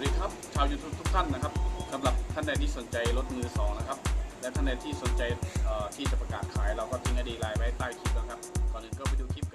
วัสดีครับชาวยูทูบทุกท่านนะครับสำหรับท่านใดที่สนใจรถมือสองนะครับ และท่านใดที่สนใจที่จะประกาศขายเราก็ทิ้งไอดีไลน์ไว้ใต้คลิปนะครับก่อนอื่นก็ไปดูคลิป